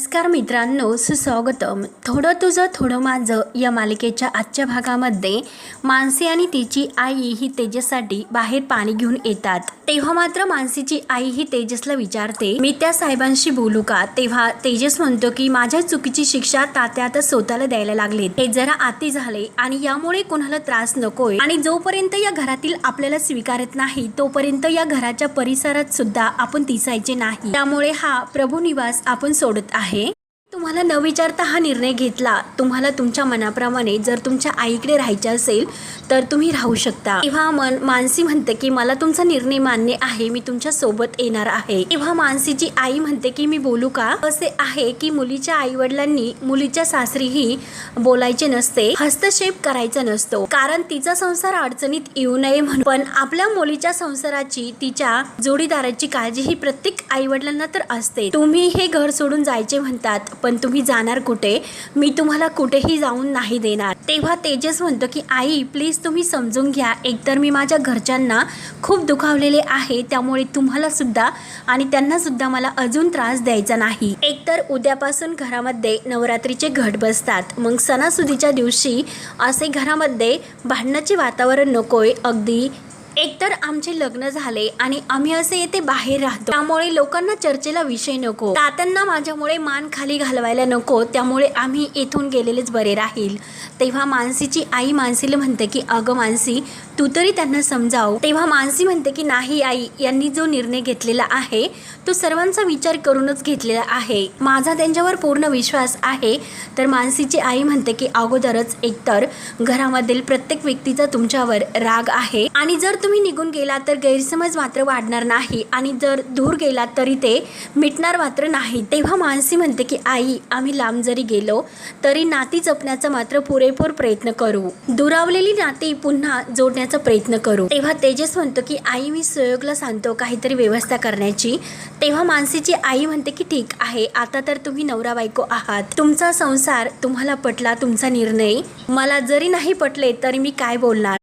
नमस्कार मित्रांनो सुस्वागतम. थोडं तुझं थोडं माझं या मालिकेच्या आजच्या भागामध्ये मानसी आणि तिची आई ही तेजससाठी बाहेर पाणी घेऊन येतात. तेव्हा मात्र मानसीची आई ही तेजसला विचारते मी त्या साहेबांशी बोलू का? तेव्हा तेजस म्हणतो की माझ्या चुकीची शिक्षा तात्यातच स्वतःला द्यायला लागले हे जरा आती झाले आणि यामुळे कोणाला त्रास नकोय आणि जोपर्यंत या घरातील आपल्याला स्वीकारत नाही तोपर्यंत या घराच्या परिसरात सुद्धा आपण दिसायचे नाही. त्यामुळे हा प्रभू निवास आपण सोडत आहे. आहे तुम्हाला न विचारता हा निर्णय घेतला तुम्हाला तुमच्या मनाप्रमाणे जर तुमच्या आईकडे राहायचे असेल तर तुम्ही राहू शकता. तेव्हा मन मानसी म्हणते की मला तुमचा निर्णय मान्य आहे मी तुमच्यासोबत येणार आहे. तेव्हा मानसीची आई म्हणते की मी बोलू का? असे आहे की मुलीच्या आई वडिलांनी मुलीच्या सासरीही बोलायचे नसते हस्तक्षेप करायचा नसतो. कारण तिचा संसार अडचणीत येऊ नये म्हणून. पण आपल्या मुलीच्या संसाराची तिच्या जोडीदाराची काळजी ही प्रत्येक आई वडिलांना तर असते. तुम्ही हे घर सोडून जायचे म्हणतात पण तुम्ही जाणार कुठे? मी तुम्हाला कुठेही जाऊन नाही देणार. तेव्हा तेजस म्हणतो की आई प्लीज तुम्ही समजून घ्या. एकतर मी माझ्या घरच्यांना खूप दुखावलेले आहे त्यामुळे तुम्हाला सुद्धा आणि त्यांना सुद्धा मला अजून त्रास द्यायचा नाही. एकतर उद्यापासून घरामध्ये नवरात्रीचे घट बसतात. मग सणासुदीच्या दिवशी असे घरामध्ये भांडणाचे वातावरण नकोय. अगदी एकतर आमचे लग्न झाले आणि आम्ही असे येथे बाहेर राहतो. त्यामुळे लोकांना चर्चेला विषय नको. तात्यांना माझ्यामुळे मान खाली घालवायला नको. त्यामुळे आम्ही इथून गेलेलेच बरे राहील. तेव्हा मानसीची आई मानसीला म्हणते की अगं मानसी तू तरी त्यांना समजाव. तेव्हा मानसी म्हणते की नाही आई यांनी जो निर्णय घेतलेला आहे तो सर्वांचा विचार करूनच घेतलेला आहे. माझा त्यांच्यावर पूर्ण विश्वास आहे. तर मानसीची आई म्हणते की अगोदरच एकतर घरामधील प्रत्येक व्यक्तीचा तुमच्यावर राग आहे आणि जर तुम्ही तुम्ही निघून गेला तर गैरसमज मात्र वाढणार नाही. आणि जर दूर गेला तरी ते मिटणार मात्र नाही. तेव्हा मानसी म्हणते की आई आम्ही लांब जरी गेलो तरी नाती जपण्याचा मात्र पुरेपूर प्रयत्न करू. दुरावलेली नाती पुन्हा जोडण्याचा प्रयत्न करू. तेव्हा तेजस म्हणतो की आई मी सुयोगला सांगतो काहीतरी व्यवस्था करण्याची. तेव्हा मानसीची आई म्हणते की ठीक आहे आता तर तुम्ही नवरा बायको आहात. तुमचा संसार तुम्हाला पटला तुमचा निर्णय. मला जरी नाही पटले तरी मी काय बोलणार?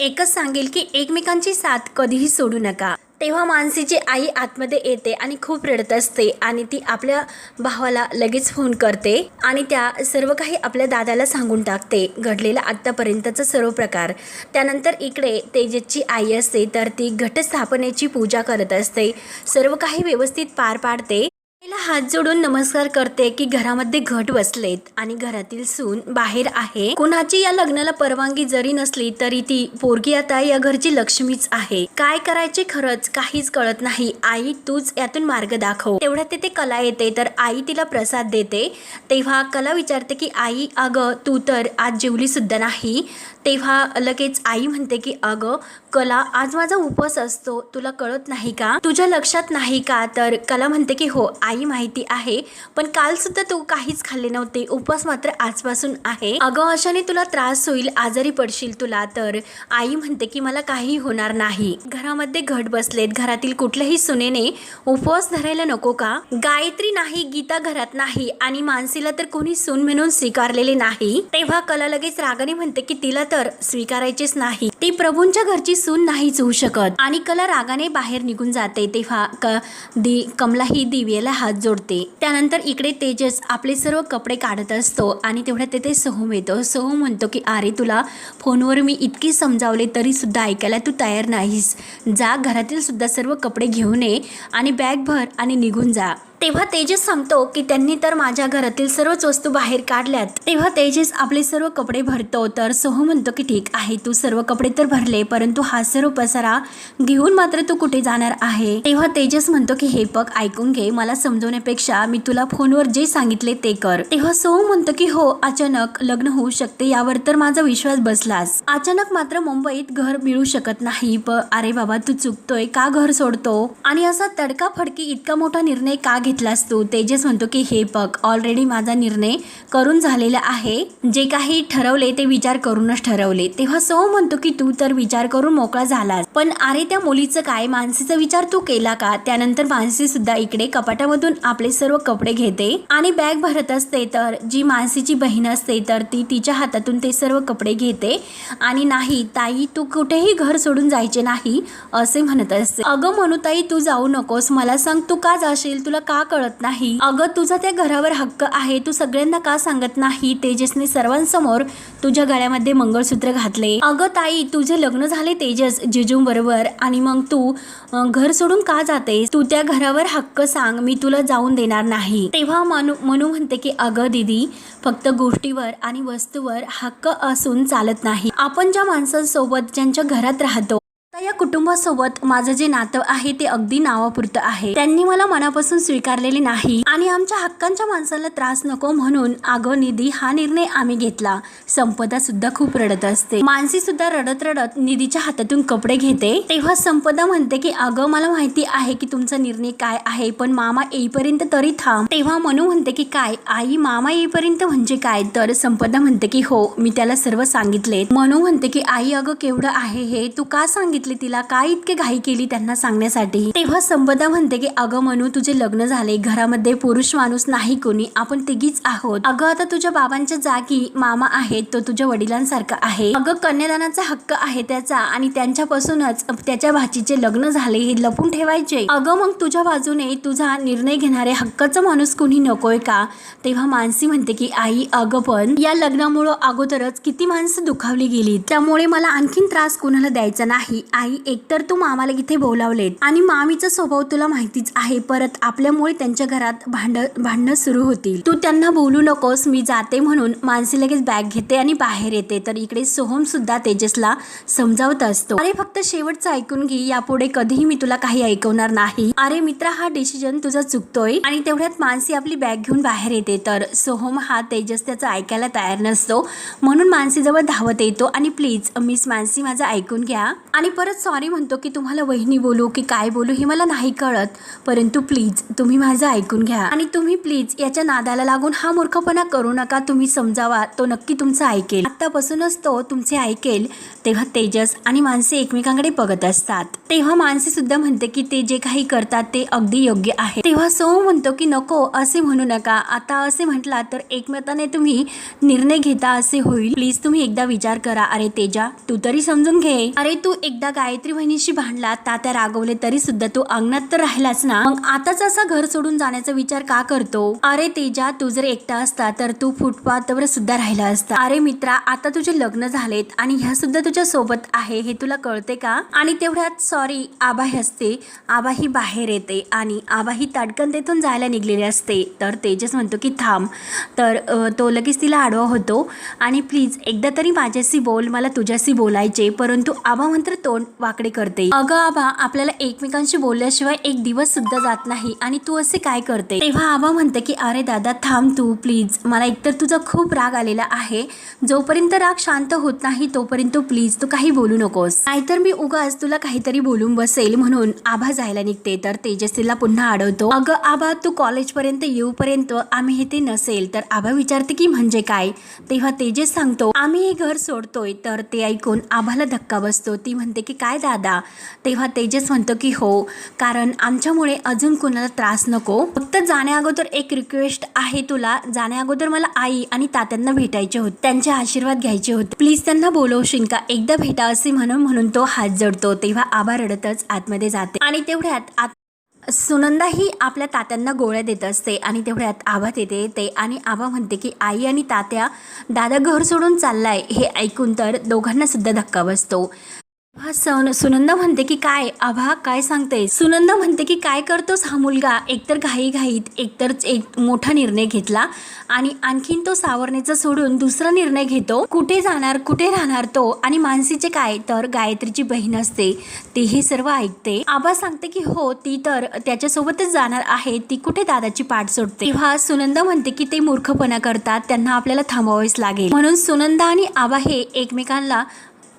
एकच सांगेल की एकमेकांची साथ कधीही सोडू नका. तेव्हा मानसीची आई आतमध्ये येते आणि खूप रडत असते आणि ती आपल्या भावाला लगेच फोन करते आणि त्या सर्व काही आपल्या दादाला सांगून टाकते. घडलेला आत्तापर्यंतचा सर्व प्रकार. त्यानंतर इकडे तेजसची आई असते तर ती घटस्थापनेची पूजा करत असते. सर्व काही व्यवस्थित पार पाडते. हात जोडून नमस्कार करते की घरामध्ये घट बसलेत आणि घरातील सून बाहेर आहे. कुणाची या लग्नाला परवानगी जरी नसली तरी ती पोरगी आता या घरची लक्ष्मीच आहे. काय करायचे खरंच काहीच कळत नाही. आई तूच यातून मार्ग दाखव. तेवढ्यात तिथे कला येते तर आई तिला प्रसाद देते. तेव्हा कला विचारते की आई अगं तू तर आज जेवली सुद्धा नाही. तेव्हा लगेच आई म्हणते की अगं कला आज माझा उपवास असतो. तुला कळत नाही का? तुझ्या लक्षात नाही का? तर कला म्हणते की हो आई माहिती आहे पण काल सुद्धा तू काहीच खाल्ले नव्हते. उपवास मात्र आजपासून आहे. अगं अशाने तुला त्रास होईल आजारी पडशील तुला तर आई म्हणते की मला काही होणार नाही. घरामध्ये घट बसलेत घरातील कुठल्याही सुनेने उपवास धरायला नको का? गायत्री नाही गीता घरात नाही आणि मानसीला तर कोणी सून म्हणून स्वीकारलेले नाही. तेव्हा कला लगेच रागाने म्हणते की तिला तर स्वीकारायचेच नाही. ती प्रभूंच्या घरची सून नाहीच होऊ शकत. आणि कला रागाने बाहेर निघून जाते. तेव्हा क दी कमला ही दिव्याला हात जोडते. त्यानंतर इकडे तेजस आपले सर्व कपडे काढत असतो आणि तेवढ्यात तेथे सोहम येतो. सोहम म्हणतो की अरे तुला फोनवर मी इतकी समजावले तरी सुद्धा ऐकायला तू तयार नाहीस. जा घरातील सुद्धा सर्व कपडे घेऊन ये आणि बॅग भर आणि निघून जा. तेव्हा तेजस सांगतो की त्यांनी तर माझ्या घरातील सर्वच वस्तू बाहेर काढल्यात. तेव्हा तेजस आपले सर्व कपडे भरतो. तर सोहम म्हणतो की ठीक आहे तू सर्व कपडे तर भरले परंतु हा सर्व पसारा घेऊन मात्र तू कुठे जाणार आहे? तेव्हा तेजस म्हणतो की हे पग ऐकून घे. मला समजवण्यापेक्षा मी तुला फोनवर जे सांगितले ते कर. तेव्हा सोहम म्हणतो की हो अचानक लग्न होऊ शकते यावर तर माझा विश्वास बसलाच. अचानक मात्र मुंबईत घर मिळू शकत नाही. प अरे बाबा तू चुकतोय. का घर सोडतो? आणि असा तडकाफडकी इतका मोठा निर्णय का घे घेतलास तू तेजस म्हणतो की हे बघ ऑलरेडी माझा निर्णय करून झालेला आहे. जे काही ठरवले ते विचार करूनच ठरवले. तेव्हा सो म्हणतो की तू तर विचार करून मोकळा झालास. पण अरे त्या मुलीचं काय? मानसीचा विचार तू केला का? त्यानंतर मानसी सुद्धा इकडे कपाटामधून आपले सर्व कपडे घेते आणि बॅग भरत असते तर जी मानसीची बहीण असते तर ती तिच्या हातातून ते सर्व कपडे घेते आणि नाही ताई तू कुठेही घर सोडून जायचे नाही असे म्हणत असते. अगं म्हणू ताई तू जाऊ नकोस. मला सांग तू का जाशील? तुला का का कळत नाही. अगं तुझा त्या घरावर हक्क आहे. तू सगळ्यांना का सांगत नाही? तेजसने सर्वांसमोर तुझ्या गळ्यामध्ये मंगळसूत्र घातले. अगं ताई तुझे लग्न झाले तेजस जिजू बरोबर आणि मग तू घर सोडून का जाते तू त्या घरावर हक्क सांग. मी तुला जाऊन देणार नाही. तेव्हा मनू मनू म्हणते की अगं दीदी फक्त गोष्टीवर आणि वस्तूवर हक्क असून चालत नाही. आपण ज्या माणसांसोबत ज्यांच्या घरात राहतो आता या कुटुंबासोबत माझं जे नातं आहे ते अगदी नावापुरतं आहे. त्यांनी मला मनापासून स्वीकारलेले नाही. आणि आमच्या हक्कांच्या माणसाला त्रास नको म्हणून अगं निधी हा निर्णय आम्ही घेतला. संपदा सुद्धा खूप रडत असते. मानसी सुद्धा रडत रडत निधीच्या हातातून कपडे घेते. तेव्हा संपदा म्हणते की अगं मला माहिती आहे की तुमचा निर्णय काय आहे पण मामा येईपर्यंत तरी थांब. तेव्हा मनू म्हणते की काय? आई मामा येईपर्यंत म्हणजे काय? तर संपदा म्हणते की हो मी त्याला सर्व सांगितले मनू म्हणते की आई अगं केवढं आहे हे? तू का सांगितलं तिला का इतके घाई केली त्यांना सांगण्यासाठी? तेव्हा संपदा म्हणते की अगं म्हणू तुझे लग्न झाले. घरामध्ये पुरुष माणूस नाही कोणी. आपण तिघीच आहोत. अगं आता तुझ्या बाबांच्या जागी मामा आहेत तो तुझ्या वडिलांसारखा आहे. अगं कन्यादानाचा हक्क आहे त्याचा आणि त्यांच्यापासूनच त्याच्या भाचीचे लग्न झाले हे लपून ठेवायचे. अगं मग तुझ्या बाजूने तुझा निर्णय घेणारे हक्काचा माणूस कोणी नकोय का? तेव्हा मानसी म्हणते की आई अगं पण या लग्नामुळं अगोदरच किती माणसं दुखावली गेली त्यामुळे मला आणखीन त्रास कोणाला द्यायचा नाही. आई एकतर तू मामाला इथे बोलावलेत. आणि मामीचा स्वभाव तुला माहितीच आहे परत आपल्यामुळे त्यांच्या घरात भांड भांडणं सुरू होतील. तू त्यांना बोलू नकोस मी जाते म्हणून मानसी लगेच बॅग घेते आणि बाहेर येते. तर इकडे सोहम सुद्धा तेजसला समजावत असतो. अरे फक्त शेवटचं ऐकून घे यापुढे कधीही मी तुला काही ऐकवणार नाही. अरे मित्रा हा डिसिजन तुझा चुकतोय. आणि तेवढ्यात मानसी आपली बॅग घेऊन बाहेर येते. तर सोहम हा तेजस त्याचा ऐकायला तयार नसतो. म्हणून मानसीजवळ धावत येतो. आणि प्लीज मिस मानसी माझं ऐकून घ्या. आणि परत सॉरी म्हणतो की तुम्हाला वहिनी बोलू की काय बोलू हे मला नाही कळत. परंतु प्लीज तुम्ही माझं ऐकून घ्या. आणि तुम्ही प्लीज याच्या नादाला लागून हा मूर्खपणा करू नका. तुम्ही समजावा तो नक्की तुमचं ऐकेल. आतापासूनच तो तुमचे ऐकेल तेव्हा तेजस आणि माणसे एकमेकांकडे बघत असतात. तेव्हा माणसे सुद्धा म्हणते की ते जे काही करतात ते अगदी योग्य आहे. तेव्हा सो म्हणतो की नको असे म्हणू नका. आता असे म्हटला तर एकमेकाने तुम्ही निर्णय घेता असे होईल. प्लीज तुम्ही एकदा विचार करा. अरे तेजा तू तरी समजून घे. अरे तू एकदा गायत्री बहिणीशी भांडला तात्या रागवले तरी सुद्धा तू अंगणात तर राहिलाच ना. मग आताच असा घर सोडून जाण्याचा विचार का करतो? अरे तेजा तू जर एकटा असता तर तू फुटपाथवर सुद्धा राहिला असता. अरे मित्रा आता तुझे लग्न झालेत आणि ह्या सुद्धा तुझ्या सोबत आहे हे तुला कळते का? आणि तेवढ्यात सॉरी आबा असते. आबा ही बाहेर येते आणि आबा ही ताडकन तेथून जायला निघलेली असते. तर तेजस म्हणतो की थांब. तर तो लगेच तिला आडवा होतो आणि प्लीज एकदा तरी माझ्याशी बोल मला तुझ्याशी बोलायचे परंतु आबा तो तोंड वाकडे करते? अगं आबा आपल्याला एकमेकांशी बोलल्याशिवाय एक दिवस सुद्धा जात नाही. आणि तू असे काय करते? तेव्हा आबा म्हणते की अरे दादा थांब तू प्लीज मला एकतर तुझा खूप राग आलेला आहे. जोपर्यंत राग शांत होत नाही तोपर्यंत प्लीज तू काही बोलू नकोस. नाहीतर मी उगाच तुला काहीतरी बोलून बसेल म्हणून आभा जायला निघते. तर तेजस्वीला पुन्हा अडवतो अगं आबा तू कॉलेजपर्यंत येऊपर्यंत आम्ही हे ते नसेल. तर आबा विचारते की म्हणजे काय? तेव्हा तेजस सांगतो आम्ही हे घर सोडतोय. तर ते ऐकून आभाला धक्का बसतो. ती म्हणते की काय दादा? तेव्हा तेजस म्हणतो की हो कारण आमच्यामुळे अजून कुणाला त्रास नको. फक्त जाण्या अगोदर एक रिक्वेस्ट आहे तुला. जाण्या अगोदर मला आई आणि तात्यांना भेटायचे होते. त्यांचे आशीर्वाद घ्यायचे होते. प्लीज त्यांना बोलवशील का एकदा भेटा असे म्हणून म्हणून तो हात जडतो. तेव्हा आभा रडतच आतमध्ये जाते. आणि तेवढ्यात आत सुनंदा ही आपल्या तात्यांना गोळ्या देत असते. आणि तेवढ्यात आभा देते ते आणि आभा म्हणते की आई आणि तात्या दादा घर सोडून चाललाय. हे ऐकून तर दोघांना सुद्धा धक्का बसतो. हा सन सुनंदा म्हणते की काय? आभा काय सांगते? सुनंदा म्हणते की काय करतोस हा मुलगा? एकतर घाई घाईत एकतर एक मोठा निर्णय घेतला आणि आणखीन तो सावरणेचा सोडून दुसरा निर्णय घेतो. कुठे जाणार कुठे राहणार तो आणि मानसीचे काय? तर गायत्रीची बहीण असते. ती हे सर्व ऐकते. आभा सांगते की हो ती तर त्याच्यासोबतच जाणार आहे. ती कुठे दादाची पाठ सोडते? तेव्हा सुनंदा म्हणते की ते मूर्खपणा करतात. त्यांना आपल्याला थांबावेच लागेल. म्हणून सुनंदा आणि आबा हे एकमेकांना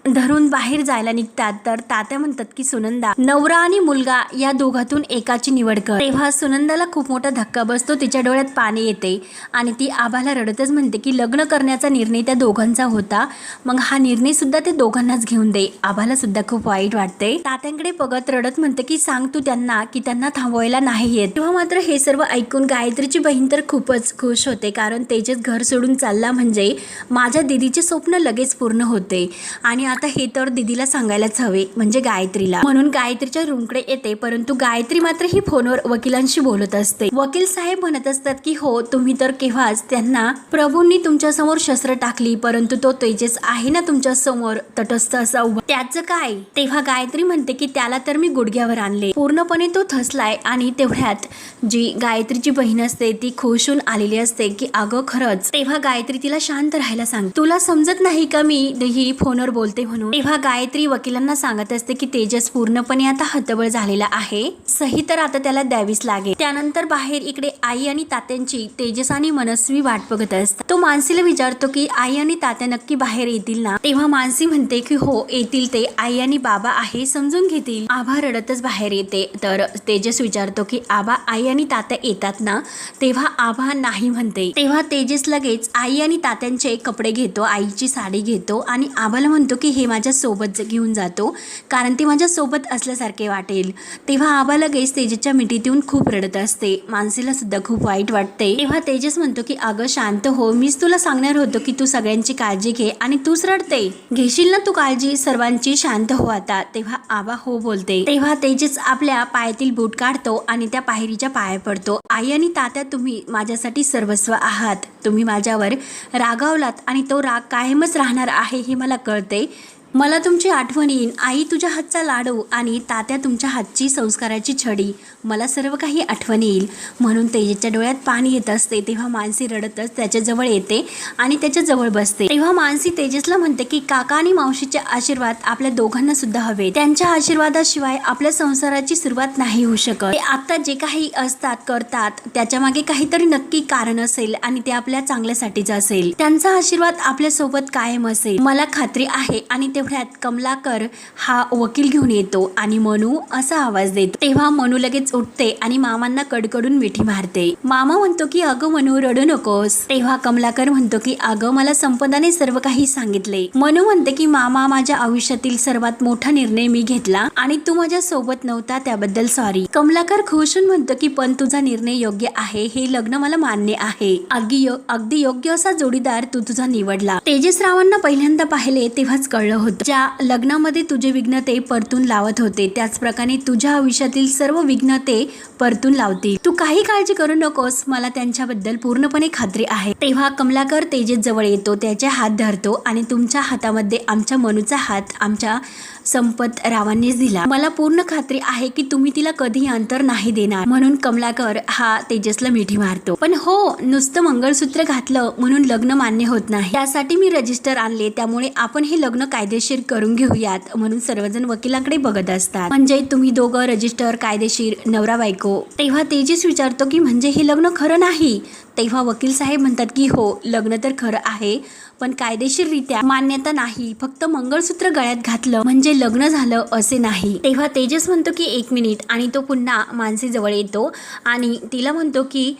धरून बाहेर जायला निघतात. तर तात्या म्हणतात की सुनंदा नवरा आणि मुलगा या दोघातून एकाची निवड कर. तेव्हा सुनंदाला खूप मोठा धक्का बसतो. तिच्या डोळ्यात पाणी येते आणि ती आबाला रडतच म्हणते की लग्न करण्याचा निर्णय त्या दोघांचा होता. मग हा निर्णय सुद्धा ते दोघांनाच घेऊन दे. आबाला सुद्धा खूप वाईट वाटते. तात्यांकडे बघत रडत म्हणते की सांग तू त्यांना की त्यांना थांबवायला नाही येत. तेव्हा मात्र हे सर्व ऐकून गायत्रीची बहीण तर खूपच खुश होते. कारण तेजेच घर सोडून चालला म्हणजे माझ्या दिदीचे स्वप्न लगेच पूर्ण होते. आणि आता हे तर दिदीला सांगायलाच हवे म्हणजे गायत्रीला. म्हणून गायत्रीच्या रूमकडे येते परंतु गायत्री मात्र ही फोनवर वकिलांशी बोलत असते. वकील साहेब म्हणत असतात की हो तुम्ही तर केव्हाच त्यांना प्रभूंनी तुमच्यासमोर शस्त्र टाकली परंतु तो तेजस आहे ना तुमच्यासमोर तटस्थ असा उभा. त्याचं काय? तेव्हा गायत्री म्हणते की त्याला तर मी गुडघ्यावर आणले. पूर्णपणे तो थसलाय आणि तेवढ्यात जी गायत्रीची बहीण असते ती खुश होऊन आलेली असते की अगं खरंच. तेव्हा गायत्री तिला शांत राहायला सांग तुला समजत नाही का मी? ही फोनवर बोलते. म्हणून. तेव्हा गायत्री वकिलांना सांगत असते की तेजस पूर्णपणे आता हतबळ झालेला आहे. सही तर आता त्याला द्यावीच लागेल. त्यानंतर बाहेर इकडे आई आणि तात्यांची तेजस आणि मनस्वी वाट बघत असतात. तो मानसीला विचारतो की आई आणि तात्या नक्की बाहेर येतील ना? तेव्हा मानसी म्हणते की हो येतील ते. आई आणि बाबा आहे समजून घेतील. आभा रडतच बाहेर येते. तर तेजस विचारतो की आबा आई आणि तात्या येतात ना? तेव्हा आभा नाही म्हणते. तेव्हा तेजस लगेच आई आणि तात्यांचे कपडे घेतो आईची साडी घेतो आणि आबाला म्हणतो की हे माझ्या सोबत घेऊन जातो. कारण ते माझ्यासोबत असल्यासारखे वाटेल. तेव्हा आबा लगेच तेजसच्या मिठीतून खूप रडत असते. मानसीला सुद्धा खूप वाईट वाटते. तेव्हा तेजस म्हणतो की अगं शांत हो. मीच तुला सांगणार होतो की तू सगळ्यांची काळजी घे आणि तूच रडते. घेशील ना तू काळजी? सर्वांची शांत हो आता. तेव्हा आबा हो बोलते. तेव्हा तेजस आपल्या पायातील बूट काढतो आणि त्या पायरीच्या पाया पडतो. आई आणि तात्या तुम्ही माझ्यासाठी सर्वस्व आहात. तुम्ही माझ्यावर रागावलात आणि तो राग कायमच राहणार आहे हे मला कळते. मला तुमची आठवण येईन. आई तुझ्या हातचा लाडू आणि तात्या तुमच्या हातची संस्काराची छडी. मला सर्व काही आठवण येईल. म्हणून तेजेच्या डोळ्यात पाणी येत असते तेव्हा मानसी रडतच त्याच्याजवळ येते आणि त्याच्याजवळ बसते. तेव्हा मानसी तेजसला म्हणते की काका आणि मावशीचे आशीर्वाद आपल्या दोघांना सुद्धा हवे. त्यांच्या आशीर्वादाशिवाय आपल्या संसाराची सुरुवात नाही होऊ शकत. ते आता जे काही असतात करतात त्याच्यामागे काहीतरी नक्की कारण असेल आणि ते आपल्या चांगल्यासाठीच असेल त्यांचा आशीर्वाद आपल्यासोबत कायम असेल. मला खात्री आहे आणि तेवढ्यात कमलाकर हा वकील घेऊन येतो आणि मनू असा आवाज देतो. तेव्हा मनू लगेच उठते आणि मामांना कडकडून मिठी मारते. मामा म्हणतो की अगं मनू रडू नकोस. तेव्हा कमलाकर म्हणतो की अगं मला संपदाने सर्व काही सांगितले. मनू म्हणते की मामा माझ्या आयुष्यातील सर्वात मोठा निर्णय मी घेतला आणि तू माझ्या सोबत नव्हता त्याबद्दल सॉरी कमलाकर खुशून म्हणतो की पण तुझा निर्णय योग्य आहे हे लग्न मला मान्य आहे. अगदी अगदी योग्य असा जोडीदार तू तुझा निवडला. तेजस रावांना पहिल्यांदा पाहिले तेव्हाच कळलं होतं. ज्या लग्नामध्ये तुझे विघ्न ते परतून लावत होते त्याचप्रकारे तुझ्या आयुष्यातील सर्व विघ्न ते परतून लावतील. तू काही काळजी करू नकोस. मला त्यांच्याबद्दल पूर्णपणे खात्री आहे. तेव्हा कमलाकर तेजस जवळ येतो त्याचे हात धरतो आणि तुमच्या हातामध्ये आमच्या मनूचा हात आमच्या संपत रावांनीच दिला. मला पूर्ण खात्री आहे की तुम्ही तिला कधी अंतर नाही देणार. म्हणून कमलाकर हा तेजसला मिठी मारतो. पण हो नुसतं मंगळसूत्र घातलं म्हणून लग्न मान्य होत नाही. त्यासाठी मी रजिस्टर आणले. त्यामुळे आपण हे लग्न कायदेशीर करून घेऊयात म्हणून सर्वजण वकिलाकडे बघत असतात. म्हणजे तुम्ही दोघं रजिस्टर कायदेशीर नवरा बायको. तेव्हा तेजस विचारतो की म्हणजे हे लग्न खरं नाही? तेव्हा वकील साहेब म्हणतात की हो लग्न तर खरं आहे. पण कायदेशीररित्या मान्यता नाही. फक्त मंगळसूत्र गळ्यात घातलं म्हणजे लग्न झालं असे नाही. तेव्हा तेजस म्हणतो की एक मिनिट. आणि तो पुन्हा मानसीजवळ येतो आणि तिला म्हणतो की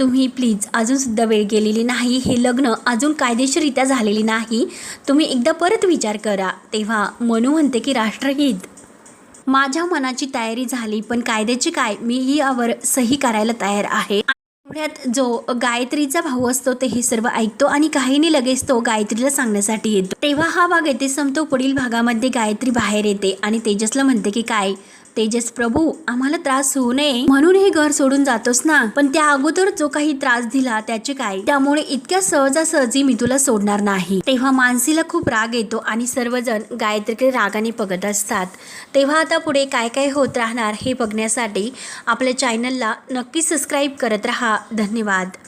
तुम्ही प्लीज अजून सुद्धा वेळ गेलेली नाही. हे लग्न अजून कायदेशीररित्या झालेली नाही. तुम्ही एकदा परत विचार करा. तेव्हा मनू म्हणते की राष्ट्रगीत माझ्या मनाची तयारी झाली पण कायद्याची काय? मी यावर सही करायला तयार आहे. एवढ्यात जो गायत्रीचा भाऊ असतो ते हे सर्व ऐकतो आणि काहीने लगेच तो गायत्रीला सांगण्यासाठी येतो. तेव्हा हा भाग येथे संपतो. पुढील भागामध्ये गायत्री बाहेर येते आणि तेजसला म्हणते की काय? तेजस प्रभू आम्हाला त्रास होऊ नये. म्हणून हे घर सोडून जातोस ना? पण त्या अगोदर जो काही त्रास दिला त्याचे काय? त्यामुळे इतक्या सहजासहजी मी तुला सोडणार नाही. तेव्हा मानसीला खूप राग येतो आणि सर्वजण गायत्रीकडे रागाने बघत असतात. तेव्हा आता पुढे काय काय होत राहणार हे बघण्यासाठी आपल्या चॅनलला नक्की सबस्क्राईब करत राहा. धन्यवाद.